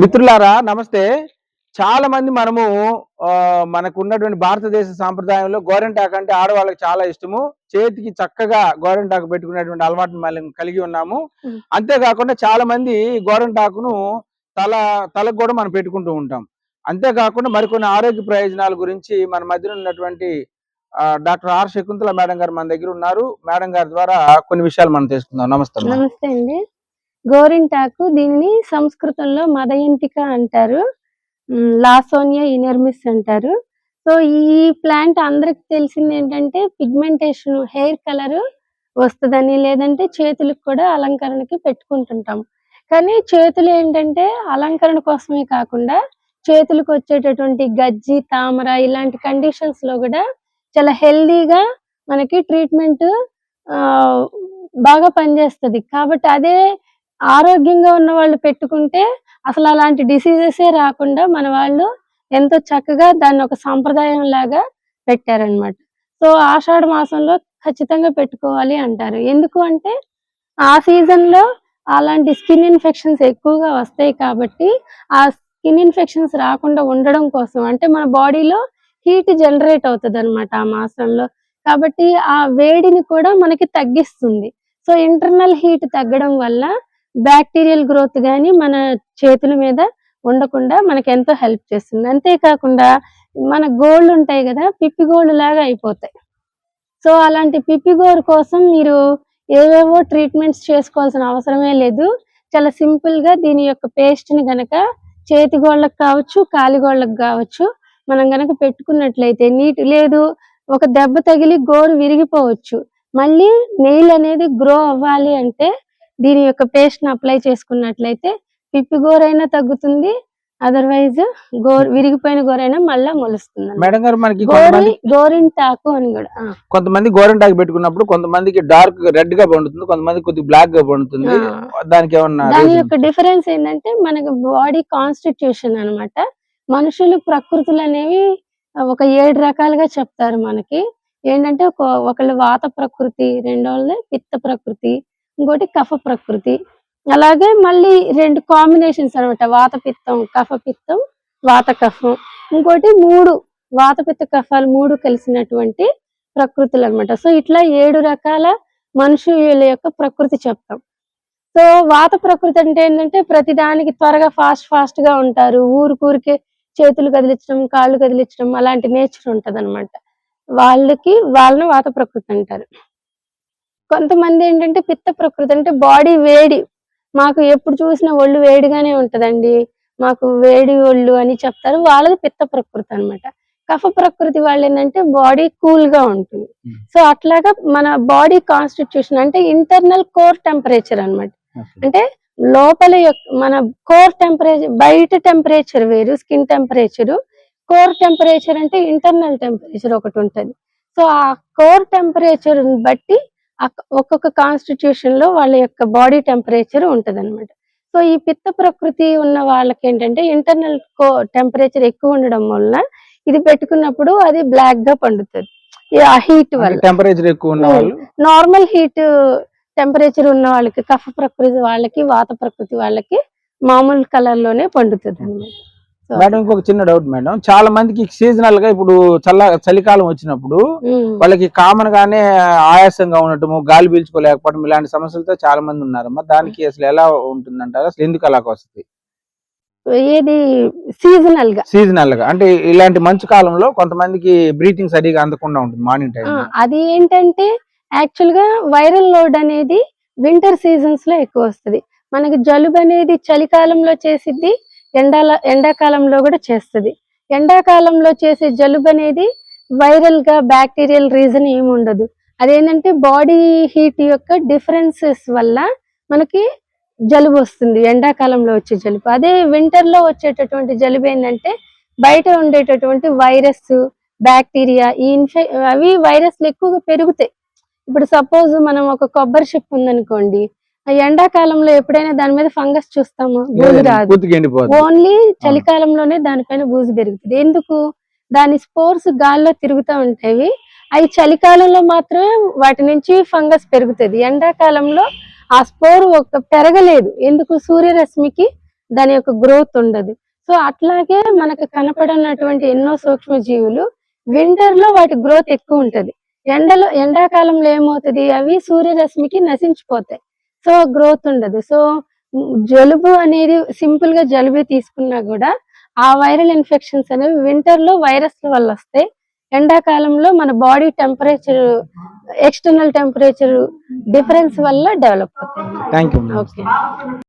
మిత్రులారా నమస్తే. చాలా మంది మనము ఆ, మనకు ఉన్నటువంటి భారతదేశ సాంప్రదాయంలో గోరెంటాకు అంటే ఆడవాళ్ళకి చాలా ఇష్టము. చేతికి చక్కగా గోరెంటాకు పెట్టుకునేటువంటి అలవాటు మనం కలిగి ఉన్నాము. అంతేకాకుండా చాలా మంది గోరెంటాకును తల తలకు కూడా మనం పెట్టుకుంటూ ఉంటాం. అంతేకాకుండా మరికొన్ని ఆరోగ్య ప్రయోజనాల గురించి మన మధ్యన ఉన్నటువంటి డాక్టర్ ఆర్ శకుంతల మేడం గారు మన దగ్గర ఉన్నారు. మేడం గారి ద్వారా కొన్ని విషయాలు మనం తెలుసుకుందాం. నమస్తే. నమస్తే అండి. గోరింటాకు దీనిని సంస్కృతంలో మదయంతిక అంటారు. లాసోనియా ఇనర్మిస్ అంటారు. సో ఈ ప్లాంట్ అందరికి తెలిసింది ఏంటంటే పిగ్మెంటేషన్ హెయిర్ కలర్ వస్తుందని లేదంటే చేతులకు కూడా అలంకరణకి పెట్టుకుంటుంటాం. కానీ చేతులు ఏంటంటే అలంకరణ కోసమే కాకుండా చేతులకు వచ్చేటటువంటి గజ్జి తామర ఇలాంటి కండిషన్స్లో కూడా చాలా హెల్దీగా మనకి ట్రీట్మెంట్ బాగా పనిచేస్తుంది. కాబట్టి అదే ఆరోగ్యంగా ఉన్న వాళ్ళు పెట్టుకుంటే అసలు అలాంటి డిసీజెసే రాకుండా మన వాళ్ళు ఎంతో చక్కగా దాన్ని ఒక సాంప్రదాయం లాగా పెట్టారనమాట సో ఆషాఢ మాసంలో ఖచ్చితంగా పెట్టుకోవాలి అంటారు. ఎందుకు అంటే ఆ సీజన్లో అలాంటి స్కిన్ ఇన్ఫెక్షన్స్ ఎక్కువగా వస్తాయి కాబట్టి ఆ స్కిన్ ఇన్ఫెక్షన్స్ రాకుండా ఉండడం కోసం అంటే మన బాడీలో హీట్ జనరేట్ అవుతుంది అనమాట ఆ మాసంలో. కాబట్టి ఆ వేడిని కూడా మనకి తగ్గిస్తుంది. సో ఇంటర్నల్ హీట్ తగ్గడం వల్ల బ్యాక్టీరియల్ గ్రోత్ కానీ మన చేతుల మీద ఉండకుండా మనకి ఎంతో హెల్ప్ చేస్తుంది. అంతేకాకుండా మన గోళ్ళు ఉంటాయి కదా పిప్పి గోళ్ళు లాగా అయిపోతాయి. సో అలాంటి పిప్పి గోరు కోసం మీరు ఏవేవో ట్రీట్మెంట్స్ చేసుకోవాల్సిన అవసరమే లేదు. చాలా సింపుల్గా దీని యొక్క పేస్ట్ని గనక చేతి గోళ్ళకు కావచ్చు కాలిగోళ్ళకు కావచ్చు మనం గనక పెట్టుకున్నట్లయితే నీట్ లేదు ఒక దెబ్బ తగిలి గోరు విరిగిపోవచ్చు. మళ్ళీ నెయిల్ అనేది గ్రో అవ్వాలి అంటే దీని యొక్క పేస్ట్ని అప్లై చేసుకున్నట్లయితే పిప్పి గోరైనా తగ్గుతుంది అదర్వైజ్ గోరు విరిగిపోయిన గోరైనా మళ్ళా మొలుస్తుంది. మేడం గారు మనకి గోరింటాకు అని కూడా కొంతమంది గోరెంటాకు పెట్టుకున్నప్పుడు కొంతమందికి డార్క్ రెడ్గా పండుతుంది కొంతమంది కొద్దిగా బ్లాక్గా పండుతుంది. దానికి ఏమన్నా దాని? యొక్క డిఫరెన్స్ ఏంటంటే మనకి బాడీ కాన్స్టిట్యూషన్ అన్నమాట మనుషులు ప్రకృతులు అనేవి ఒక ఏడు రకాలుగా చెప్తారు మనకి ఏంటంటే ఒక ఒకళ్ళు వాత ప్రకృతి రెండోళ్ళది పిత్త ప్రకృతి ఇంకోటి కఫ ప్రకృతి. అలాగే మళ్ళీ రెండు కాంబినేషన్స్ అనమాట వాత పిత్తం కఫ పిత్తం వాత కఫం. ఇంకోటి మూడు వాత పిత్త కఫాలు మూడు కలిసినటువంటి ప్రకృతులు అనమాట సో ఇట్లా ఏడు రకాల మనుషుల యొక్క ప్రకృతి చెప్తాం. సో వాత ప్రకృతి అంటే ఏంటంటే ప్రతిదానికి త్వరగా ఫాస్ట్ ఫాస్ట్గా ఉంటారు. ఊరికూరికే చేతులు కదిలించడం కాళ్ళు కదిలించడం అలాంటి నేచర్ ఉంటది అనమాట వాళ్ళకి వాళ్ళని వాత ప్రకృతి అంటారు. కొంతమంది ఏంటంటే పిత్త ప్రకృతి అంటే బాడీ వేడి. మాకు ఎప్పుడు చూసినా ఒళ్ళు వేడిగానే ఉంటదండి. మాకు వేడి ఒళ్ళు అని చెప్తారు. వాళ్ళది పిత్త ప్రకృతి అన్నమాట. కఫ ప్రకృతి వాళ్ళు ఏంటంటే బాడీ కూల్గా ఉంటుంది. Hmm. సో అట్లాగా మన బాడీ కాన్స్టిట్యూషన్ అంటే ఇంటర్నల్ కోర్ టెంపరేచర్ అన్నమాట. Okay. అంటే లోపల యొక్క మన కోర్ టెంపరేచర్ బయట టెంపరేచర్ వేరు స్కిన్ టెంపరేచర్. కోర్ టెంపరేచర్ అంటే ఇంటర్నల్ టెంపరేచర్ ఒకటి ఉంటది. సో ఆ కోర్ టెంపరేచర్ బట్టి ఒక్కొక్క కాన్స్టిట్యూషన్లో వాళ్ళ యొక్క బాడీ టెంపరేచర్ ఉంటది సో ఈ పిత్త ప్రకృతి ఉన్న వాళ్ళకి ఏంటంటే ఇంటర్నల్ కో టెంపరేచర్ ఎక్కువ ఉండడం వల్ల ఇది పెట్టుకున్నప్పుడు అది బ్లాక్గా పండుతుంది. ఆ హీట్ వల్ల. టెంపరేచర్ ఎక్కువ ఉన్న. వాళ్ళు? నార్మల్ హీట్ టెంపరేచర్ ఉన్న వాళ్ళకి కఫ ప్రకృతి వాళ్ళకి వాత ప్రకృతి వాళ్ళకి మామూలు కలర్లోనే పండుతుంది అన్నమాట So, మేడం ఇంకొక చిన్న డౌట్ మేడం చాలా మందికి సీజనల్గా ఇప్పుడు చల్ల చలికాలం వచ్చినప్పుడు ఉమ్, వాళ్ళకి కామన్ గానే ఆయాసంగా ఉండటము గాలి పీల్చుకోలేకపోవడం ఇలాంటి సమస్యలతో చాలా మంది ఉన్నారమ్మా. దానికి అసలు ఎలా ఉంటుందంటారు? అసలు ఎందుకు అలాగ వస్తుంది? ఏది సీజనల్గా? సీజనల్గా. అంటే ఇలాంటి మంచు కాలంలో కొంతమందికి బ్రీతింగ్ సరిగా అందకుండా ఉంటుంది మార్నింగ్ టైం అది ఏంటంటే యాక్చువల్గా వైరల్ లోడ్ అనేది వింటర్ సీజన్స్లో ఎక్కువ వస్తది. మనకి జలుబు అనేది చలికాలంలో చేసిద్ది ఎండాల ఎండాకాలంలో కూడా చేస్తుంది. ఎండాకాలంలో చేసే జలుబు అనేది వైరల్గా బ్యాక్టీరియల్ రీజన్ ఏమి ఉండదు. అదేంటంటే బాడీ హీట్ యొక్క డిఫరెన్సెస్ వల్ల మనకి జలుబు వస్తుంది ఎండాకాలంలో వచ్చే జలుబు. అదే వింటర్లో వచ్చేటటువంటి జలుబు ఏంటంటే బయట ఉండేటటువంటి వైరస్ బ్యాక్టీరియా ఈ ఇన్ఫె అవి వైరస్లు ఎక్కువగా పెరుగుతాయి. ఇప్పుడు సపోజ్ మనం ఒక కొబ్బరి చెప్పు ఉందనుకోండి ఎండాకాలంలో ఎప్పుడైనా దాని మీద ఫంగస్ చూస్తాము? బూజు రాదు. ఓన్లీ చలికాలంలోనే దానిపైన బూజు పెరుగుతుంది. ఎందుకు? దాని స్పోర్స్ గాల్లో తిరుగుతూ ఉంటాయి. అవి చలికాలంలో మాత్రమే వాటి నుంచి ఫంగస్ పెరుగుతుంది. ఎండాకాలంలో ఆ స్పోర్ ఒక పెరగలేదు. ఎందుకు? సూర్యరశ్మికి దాని యొక్క గ్రోత్ ఉండదు. సో అట్లాగే మనకు కనపడనటువంటి ఎన్నో సూక్ష్మ జీవులు వింటర్లో వాటి గ్రోత్ ఎక్కువ ఉంటది. ఎండలో ఎండాకాలంలో ఏమవుతుంది? అవి సూర్యరశ్మికి నశించిపోతాయి. సో గ్రోత్ ఉండదు. సో జలుబు అనేది సింపుల్గా జలుబు తీసుకున్నా కూడా ఆ వైరల్ ఇన్ఫెక్షన్స్ అనేవి వింటర్లో వైరస్ల వల్ల వస్తాయి. ఎండాకాలంలో మన body temperature external temperature difference వల్ల డెవలప్ అవుతాయి ఓకే.